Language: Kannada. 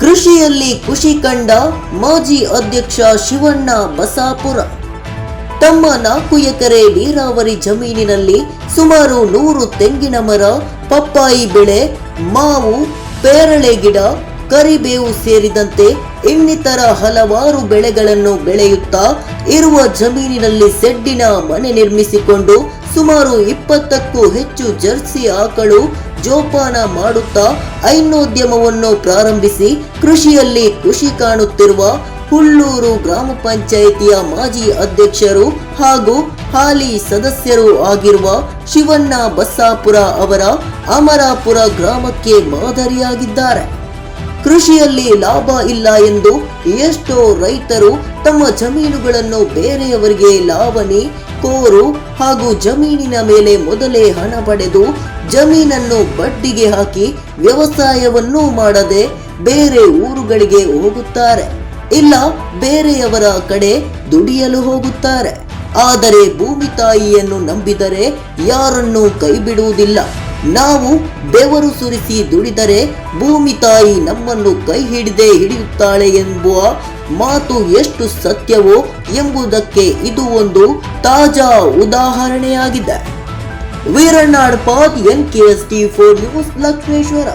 ಕೃಷಿಯಲ್ಲಿ ಖುಷಿ ಕಂಡ ಮಾಜಿ ಅಧ್ಯಕ್ಷ ಶಿವಣ್ಣ ಬಸಾಪುರ. ತಮ್ಮ ನಾಲ್ಕು ಎಕರೆ ನೀರಾವರಿ ಜಮೀನಿನಲ್ಲಿ ಸುಮಾರು ನೂರು ತೆಂಗಿನ ಮರ, ಪಪ್ಪಾಯಿ ಬೆಳೆ, ಮಾವು, ಪೇರಳೆ ಗಿಡ, ಕರಿಬೇವು ಸೇರಿದಂತೆ ಇನ್ನಿತರ ಹಲವಾರು ಬೆಳೆಗಳನ್ನು ಬೆಳೆಯುತ್ತಾ ಇರುವ ಜಮೀನಿನಲ್ಲಿ ಸೆಡ್ಡಿನ ಮನೆ ನಿರ್ಮಿಸಿಕೊಂಡು ಸುಮಾರು ಇಪ್ಪತ್ತಕ್ಕೂ ಹೆಚ್ಚು ಜರ್ಸಿ ಆಕಳು ಜೋಪಾನ ಮಾಡುತ್ತಾ ಐನೋದ್ಯಮವನ್ನು ಪ್ರಾರಂಭಿಸಿ ಕೃಷಿಯಲ್ಲಿ ಖುಷಿ ಕಾಣುತ್ತಿರುವ ಹುಲ್ಲೂರು ಗ್ರಾಮ ಪಂಚಾಯಿತಿಯ ಮಾಜಿ ಅಧ್ಯಕ್ಷರು ಹಾಗೂ ಹಾಲಿ ಸದಸ್ಯರು ಆಗಿರುವ ಶಿವಣ್ಣ ಬಸ್ಸಾಪುರ ಅವರ ಅಮರಾಪುರ ಗ್ರಾಮಕ್ಕೆ ಮಾದರಿಯಾಗಿದ್ದಾರೆ. ಕೃಷಿಯಲ್ಲಿ ಲಾಭ ಇಲ್ಲ ಎಂದು ಎಷ್ಟೋ ರೈತರು ತಮ್ಮ ಜಮೀನುಗಳನ್ನು ಬೇರೆಯವರಿಗೆ ಲಾವಣಿ ಕೋರು ಹಾಗೂ ಜಮೀನಿನ ಮೇಲೆ ಮೊದಲೇ ಹಣ ಪಡೆದು ಜಮೀನನ್ನು ಬಡ್ಡಿಗೆ ಹಾಕಿ ವ್ಯವಸಾಯವನ್ನೂ ಮಾಡದೆ ಬೇರೆ ಊರುಗಳಿಗೆ ಹೋಗುತ್ತಾರೆ. ಇಲ್ಲ, ಬೇರೆಯವರ ಕಡೆ ದುಡಿಯಲು ಹೋಗುತ್ತಾರೆ. ಆದರೆ ಭೂಮಿ ತಾಯಿಯನ್ನು ನಂಬಿದರೆ ಯಾರನ್ನೂ ಕೈ ಬಿಡುವುದಿಲ್ಲ ನಾವು ಬೆವರು ಸುರಿಸಿ ದುಡಿದರೆ ಭೂಮಿ ತಾಯಿ ನಮ್ಮನ್ನು ಕೈ ಹಿಡಿದೇ ಹಿಡಿಯುತ್ತಾಳೆ ಎಂಬುವ ಮಾತು ಎಷ್ಟು ಸತ್ಯವೋ ಎಂಬುದಕ್ಕೆ ಇದು ಒಂದು ತಾಜಾ ಉದಾಹರಣೆಯಾಗಿದೆ. ವೀರಣ್ಣಾಡ್ ಪಾದ್ N K S T four news Lakshmeshwar.